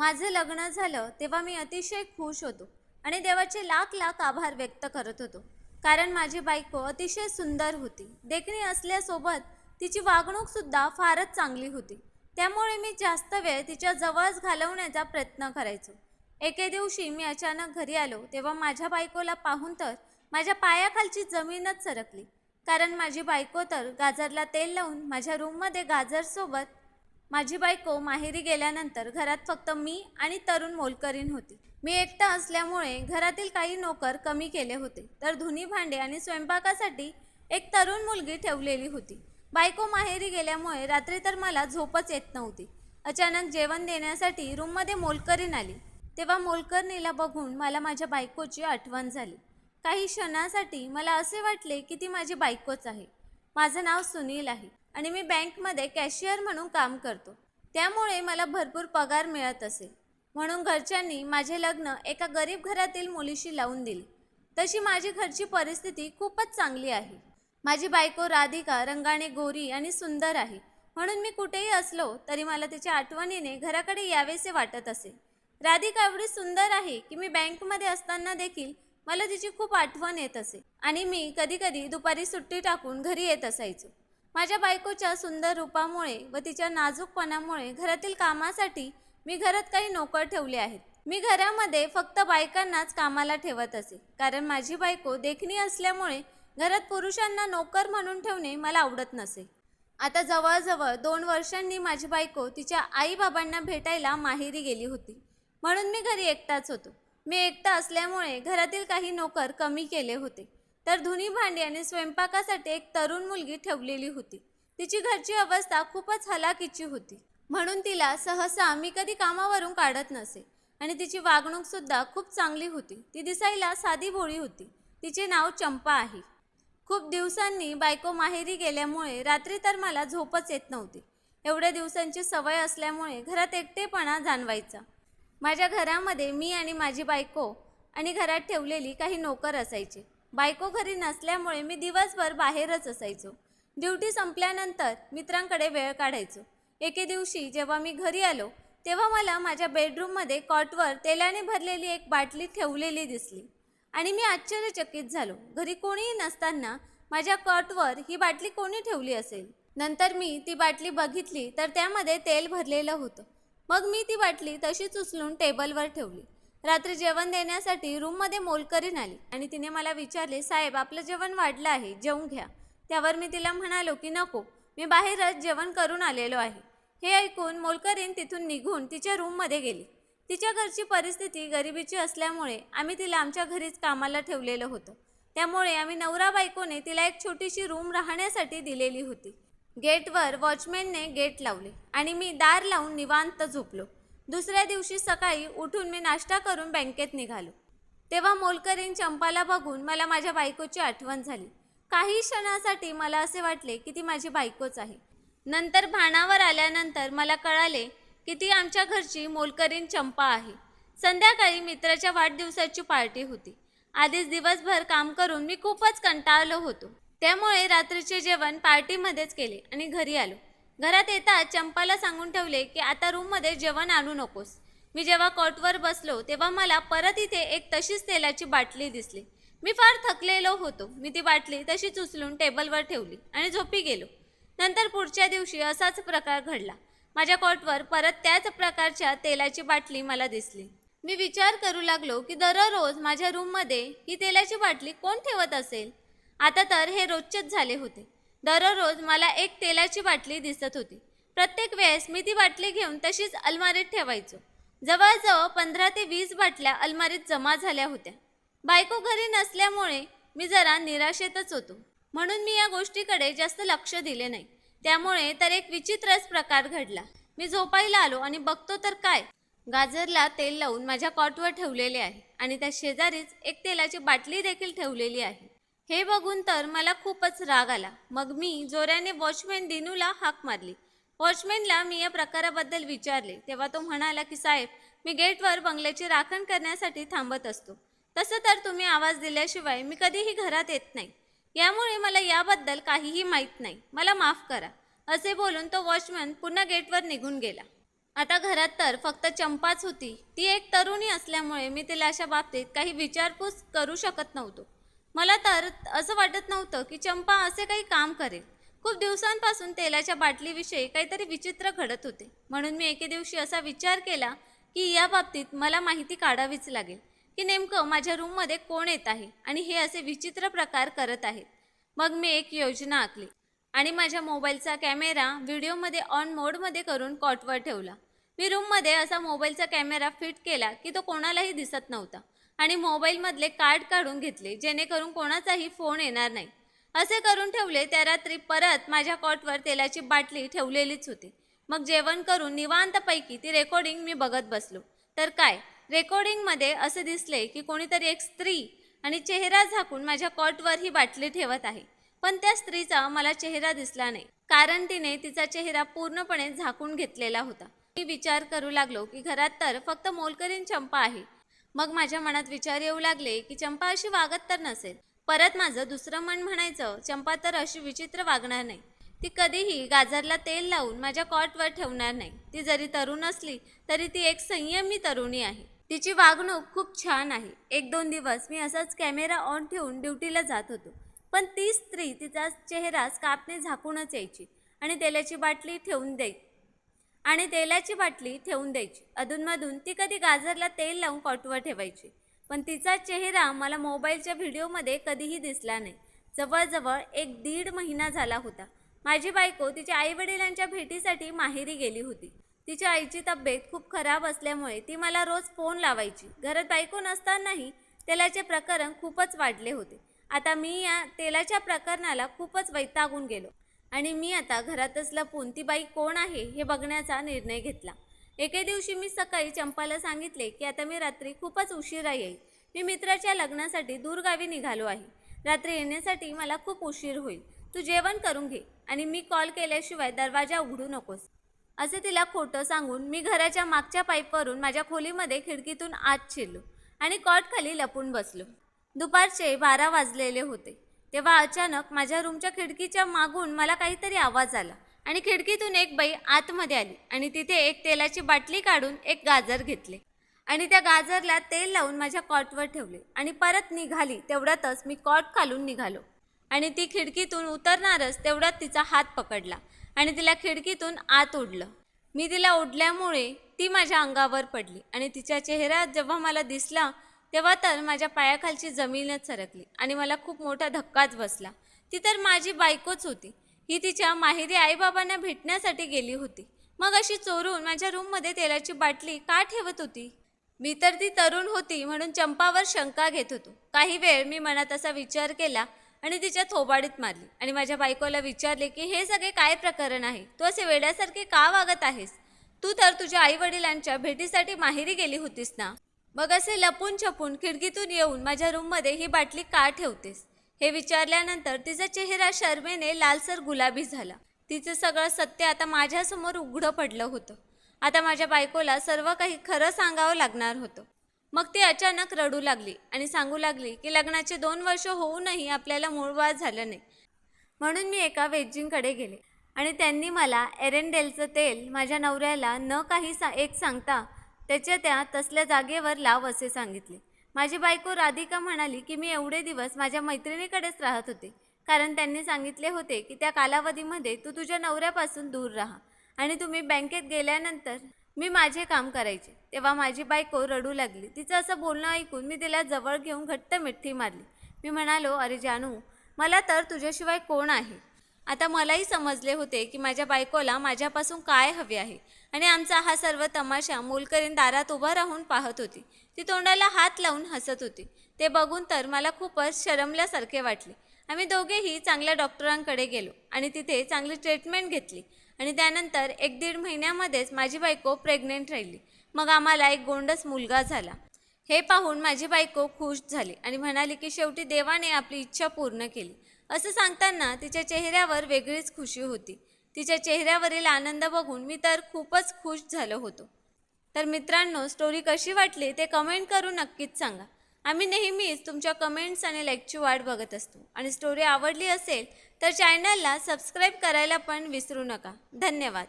माझं लग्न झालं तेव्हा मी अतिशय खुश होतो आणि देवाचे लाख लाख आभार व्यक्त करत होतो. कारण माझी बायको अतिशय सुंदर होती. देखणी असल्यासोबत तिची वागणूकसुद्धा फारच चांगली होती. त्यामुळे मी जास्त वेळ तिच्या जवळच घालवण्याचा प्रयत्न करायचो. एके दिवशी मी अचानक घरी आलो तेव्हा माझ्या बायकोला पाहून तर माझ्या पायाखालची जमीनच सरकली. कारण माझी बायको तर गाजरला तेल लावून माझ्या रूममध्ये गाजरसोबत माझी बायको माहेरी गेल्यानंतर घरात फक्त मी आणि तरुण मोलकरीण होती. मी एकटा असल्यामुळे घरातील काही नोकर कमी केले होते. तर धुनी भांडे आणि स्वयंपाकासाठी एक तरुण मुलगी ठेवलेली होती. बायको माहेरी गेल्यामुळे रात्री तर मला झोपच येत नव्हती. अचानक जेवण देण्यासाठी रूममध्ये मोलकरीण आली. तेव्हा मोलकरणीला बघून मला माझ्या बायकोची आठवण झाली. काही क्षणासाठी मला असे वाटले की ती माझी बायकोच आहे. माझं नाव सुनील आहे. आणि मी बँकमध्ये कॅशियर म्हणून काम करतो. त्यामुळे मला भरपूर पगार मिळत असे. म्हणून घरच्यांनी माझे लग्न एका गरीब घरातील मुलीशी लावून दिले. तशी माझी घरची परिस्थिती खूपच चांगली आहे. माझी बायको राधिका रंगाने गोरी आणि सुंदर आहे. म्हणून मी कुठेही असलो तरी मला तिच्या आठवणीने घराकडे यावेसे वाटत असे. राधिका एवढी सुंदर आहे की मी बँकमध्ये असताना देखील मला तिची खूप आठवण येत असे. आणि मी कधीकधी दुपारी सुट्टी टाकून घरी येत असायचो. माझ्या बायकोच्या सुंदर रूपामुळे व तिच्या नाजूकपणामुळे घरातील कामासाठी मी घरात काही नोकर ठेवले आहेत. मी घरामध्ये फक्त बायकांनाच कामाला ठेवत असे. कारण माझी बायको देखणी असल्यामुळे घरात पुरुषांना नोकर म्हणून ठेवणे मला आवडत नसे. आता जवळजवळ दोन वर्षांनी माझी बायको तिच्या आईबाबांना भेटायला माहेरी गेली होती. म्हणून मी घरी एकटाच होतो. मी एकटा असल्यामुळे घरातील काही नोकर कमी केले होते. तर धुनी भांडी आणि स्वयंपाकासाठी एक तरुण मुलगी ठेवलेली होती. तिची घरची अवस्था खूपच हलाखीची होती. म्हणून तिला सहसा मी कधी कामावरून काढत नसे. आणि तिची वागणूकसुद्धा खूप चांगली होती. ती दिसायला साधी भोळी होती. तिचे नाव चंपा आहे. खूप दिवसांनी बायको माहेरी गेल्यामुळे रात्री तर मला झोपच येत नव्हती. एवढ्या दिवसांची सवय असल्यामुळे घरात एकटेपणा जाणवायचा. माझ्या घरामध्ये मी आणि माझी बायको आणि घरात ठेवलेली काही नोकर असायचे. बायको घरी नसल्यामुळे मी दिवसभर बाहेरच असायचो. ड्युटी संपल्यानंतर मित्रांकडे वेळ काढायचो. एके दिवशी जेव्हा मी घरी आलो तेव्हा मला माझ्या बेडरूममध्ये कॉटवर तेलाने भरलेली एक बाटली ठेवलेली दिसली आणि मी आश्चर्यचकित झालो. घरी कोणीही नसताना माझ्या कॉटवर ही बाटली कोणी ठेवली असेल? नंतर मी ती बाटली बघितली तर त्यामध्ये तेल भरलेलं होतं. मग मी ती बाटली तशीच उचलून टेबलवर ठेवली. रात्री जेवण देण्यासाठी रूममध्ये मोलकरीण आली आणि तिने मला विचारले साहेब आपलं जेवण वाढलं आहे जेवून घ्या. त्यावर मी तिला म्हणालो की नको मी बाहेरच जेवण करून आलेलो आहे. हे ऐकून मोलकरीण तिथून निघून तिच्या रूममध्ये गेली. तिच्या घरची परिस्थिती गरिबीची असल्यामुळे आम्ही तिला आमच्या घरीच कामाला ठेवलेलं होतं. त्यामुळे आम्ही नवरा बायकोने तिला एक छोटीशी रूम राहण्यासाठी दिलेली होती. गेटवर वॉचमॅनने गेट लावले आणि मी दार लावून निवांत झोपलो. दुसऱ्या दिवशी सकाळी उठून मी नाश्ता करून बँकेत निघालो. तेव्हा मोलकरीण चंपाला बघून मला माझ्या बायकोची आठवण झाली. काही क्षणासाठी मला असे वाटले की ती माझी बायकोच आहे. नंतर भाणावर आल्यानंतर मला कळाले की ती आमच्या घरची मोलकरीण चंपा आहे. संध्याकाळी मित्राच्या वाढदिवसाची पार्टी होती. आधीच दिवसभर काम करून मी खूपच कंटाळलो होतो. त्यामुळे रात्रीचे जेवण पार्टीमध्येच केले आणि घरी आलो. घरात येताच चंपाला सांगून ठेवले की आता रूममध्ये जेवण आणू नकोस. मी जेव्हा कॉटवर बसलो तेव्हा मला परत इथे एक तशीच तेलाची बाटली दिसली. मी फार थकलेलो होतो. मी ती बाटली तशीच उचलून टेबलवर ठेवली आणि झोपी गेलो. नंतर पुढच्या दिवशी असाच प्रकार घडला. माझ्या कॉटवर परत त्याच प्रकारच्या तेलाची बाटली मला दिसली. मी विचार करू लागलो की दररोज माझ्या रूममध्ये ही तेलाची बाटली कोण ठेवत असेल? आता तर हे रोजचेच झाले होते. दररोज मला एक तेलाची बाटली दिसत होती. प्रत्येक वेळेस मी ती बाटली घेऊन तशीच अलमारीत ठेवायचो. जवळजवळ पंधरा ते वीस बाटल्या अलमारीत जमा झाल्या होत्या. बायको घरी नसल्यामुळे मी जरा निराशेतच होतो. म्हणून मी या गोष्टीकडे जास्त लक्ष दिले नाही. त्यामुळे तर एक विचित्रच प्रकार घडला. मी झोपायला आलो आणि बघतो तर काय? गाजरला तेल लावून माझ्या कॉटवर ठेवलेले आहे आणि त्या शेजारीच एक तेलाची बाटली देखील ठेवलेली आहे. हे बघून तर मला खूपच राग आला. मग मी जोऱ्याने वॉचमॅन दिनूला हाक मारली. वॉचमॅनला मी या प्रकाराबद्दल विचारले. तेव्हा तो म्हणाला की साहेब मी गेटवर बंगल्याची राखण करण्यासाठी थांबत असतो. तसं तर तुम्ही आवाज दिल्याशिवाय मी कधीही घरात येत नाही. यामुळे मला याबद्दल काहीही माहीत नाही. मला माफ करा. असे बोलून तो वॉचमॅन पुन्हा गेटवर निघून गेला. आता घरात तर फक्त चंपाच होती. ती एक तरुणी असल्यामुळे मी तिला अशा बाबतीत काही विचारपूस करू शकत नव्हतो. मला तर असं वाटत नव्हतं की चंपा असे काही काम करेल. खूप दिवसांपासून तेलाच्या बाटलीविषयी काहीतरी विचित्र घडत होते. म्हणून मी एके दिवशी असा विचार केला की या बाबतीत मला माहिती काढावीच लागेल की नेमकं माझ्या रूममध्ये कोण येत आहे आणि हे असे विचित्र प्रकार करत आहेत. मग मी एक योजना आखली आणि माझ्या मोबाईलचा कॅमेरा व्हिडिओमध्ये ऑन मोडमध्ये करून कॉटवर ठेवला. मी रूममध्ये असा मोबाईलचा कॅमेरा फिट केला की तो कोणालाही दिसत नव्हता. आणि मोबाईलमधले कार्ड काढून घेतले जेणेकरून कोणाचाही फोन येणार नाही. असे करून ठेवले त्या रात्री परत माझ्या कॉटवर तेलाची बाटली ठेवलेलीच होती. मग जेवण करून निवांतपैकी ती रेकॉर्डिंग मी बघत बसलो. तर काय? रेकॉर्डिंगमध्ये असे दिसले की कोणीतरी एक स्त्री आणि चेहरा झाकून माझ्या कॉटवर ही बाटली ठेवत आहे. पण त्या स्त्रीचा मला चेहरा दिसला नाही. कारण तिने तिचा चेहरा पूर्णपणे झाकून घेतलेला होता. मी विचार करू लागलो की घरात तर फक्त मोलकरीन चंपा आहे. मग माझ्या मनात विचार येऊ लागले की चंपा अशी वागत तर नसेल. परत माझं दुसरं मन म्हणायचं चंपा तर अशी विचित्र वागणार नाही. ती कधीही गाजरला तेल लावून माझ्या कॉटवर ठेवणार नाही. ती जरी तरुण असली तरी ती एक संयमी तरुणी आहे. तिची वागणूक खूप छान आहे. एक दोन दिवस मी असाच कॅमेरा ऑन ठेवून ड्युटीला जात होतो. पण ती स्त्री तिचा चेहरा कापणे झाकूनच यायची आणि तेलाची बाटली ठेवून द्यायची. आणि तेलाची बाटली ठेवून द्यायची. अधूनमधून ती कधी गाजरला तेल लावून कॉटवर ठेवायची. पण तिचा चेहरा मला मोबाईलच्या व्हिडिओमध्ये कधीही दिसला नाही. जवळजवळ एक दीड महिना झाला होता. माझी बायको तिच्या आईवडिलांच्या भेटीसाठी माहेरी गेली होती. तिच्या आईची तब्येत खूप खराब असल्यामुळे ती मला रोज फोन लावायची. घरात बायको नसतानाही तेलाचे प्रकरण खूपच वाढले होते. आता मी या तेलाच्या प्रकरणाला खूपच वैतागून गेलो. आणि मी आता घरातच लपून ती बाई कोण आहे हे बघण्याचा निर्णय घेतला. एके दिवशी मी सकाळी चंपाला सांगितले की आता मी रात्री खूपच उशिरा येईल. मी मित्राच्या लग्नासाठी दूरगावी निघालो आहे. रात्री येण्यासाठी मला खूप उशीर होईल. तू जेवण करून घे आणि मी कॉल केल्याशिवाय दरवाजा उघडू नकोस. असे तिला खोटं सांगून मी घराच्या मागच्या पाईपवरून माझ्या खोलीमध्ये खिडकीतून आत शिरलो आणि कॉटखाली लपून बसलो. दुपारचे बारा वाजलेले होते. तेव्हा अचानक माझ्या रूमच्या खिडकीच्या मागून मला काहीतरी आवाज आला. आणि खिडकीतून एक बाई आतमध्ये आली आणि तिथे एक तेलाची बाटली काढून एक गाजर घेतले. आणि त्या गाजरला तेल लावून माझ्या कॉटवर ठेवले. आणि परत निघाली तेवढ्यातच मी कॉट खालून निघालो. आणि ती खिडकीतून उतरणारच तेवढ्यात तिचा हात पकडला आणि तिला खिडकीतून आत ओढलं. मी तिला ओढल्यामुळे ती माझ्या अंगावर पडली आणि तिच्या चेहरा जेव्हा मला दिसला तेव्हा तर माझ्या पायाखालची जमीनच सरकली आणि मला खूप मोठा धक्काच बसला. ती तर माझी बायकोच होती. ही तिच्या माहेरी आईबाबांना भेटण्यासाठी गेली होती. मग अशी चोरून माझ्या रूममध्ये तेलाची बाटली का ठेवत होती? मी तर ती तरुण होती म्हणून चंपावर शंका घेत होतो. काही वेळ मी मनात असा विचार केला आणि तिच्या थोबाडीत मारली आणि माझ्या बायकोला विचारले की हे सगळे काय प्रकरण आहे? तू असे वेड्यासारखे का वागत आहेस? तू तर तुझ्या आई वडिलांच्या भेटीसाठी माहेरी गेली होतीस ना? मग असे लपून छपून खिडकीतून येऊन माझ्या रूममध्ये ही बाटली का ठेवतेस? हे विचारल्यानंतर तिचा चेहरा शर्मेने लालसर गुलाबी झाला. तिचं सगळं सत्य आता माझ्यासमोर उघडं पडलं होतं. आता माझ्या बायकोला सर्व काही खरं सांगावं लागणार होतं. मग ती अचानक रडू लागली आणि सांगू लागली की लग्नाचे दोन वर्ष होऊनही आपल्याला मूळवाद झालं नाही. म्हणून मी एका वेजींकडे गेले आणि त्यांनी मला एरेंडेलचं तेल माझ्या नवऱ्याला न काही सा एक सांगता त्याच्या त्या तसल्या जागेवर लाव असे सांगितले. माझी बायको राधिका म्हणाली की मी एवढे दिवस माझ्या मैत्रिणीकडेच राहत होते. कारण त्यांनी सांगितले होते की त्या कालावधीमध्ये तू तुझ्या नवऱ्यापासून दूर राहा. आणि तुम्ही बँकेत गेल्यानंतर मी माझे काम करायचे. तेव्हा माझी बायको रडू लागली. तिचं असं बोलणं ऐकून मी तिला जवळ घेऊन घट्ट मिठी मारली. मी म्हणालो अरे जानू मला तर तुझ्याशिवाय कोण आहे? आता मलाही समजले होते की माझ्या बायकोला माझ्यापासून काय हवे आहे. आणि आमचा हा सर्व तमाशा मोलकरीन दारात उभा राहून पाहत होती. ती तोंडाला हात लावून हसत होती. ते बघून तर मला खूपच शरमल्यासारखे वाटले. आम्ही दोघेही चांगल्या डॉक्टरांकडे गेलो आणि तिथे चांगली ट्रीटमेंट घेतली. आणि त्यानंतर एक दीड महिन्यामध्येच माझी बायको प्रेग्नेंट राहिली. मग आम्हाला एक गोंडस मुलगा झाला. हे पाहून माझी बायको खुश झाली आणि म्हणाली की शेवटी देवाने आपली इच्छा पूर्ण केली. असं सांगताना तिच्या चेहऱ्यावर वेगळीच खुशी होती. तिच्या चेहऱ्यावरील आनंद बघून मी तर खूपच खुश झालो होतो. तर मित्रांनो स्टोरी कशी वाटली ते कमेंट करून नक्कीच सांगा. आम्ही नेहमीच तुमच्या कमेंट्स आणि लाईकची वाट बघत असतो. आणि स्टोरी आवडली असेल तर चॅनलला सबस्क्राईब करायला पण विसरू नका. धन्यवाद.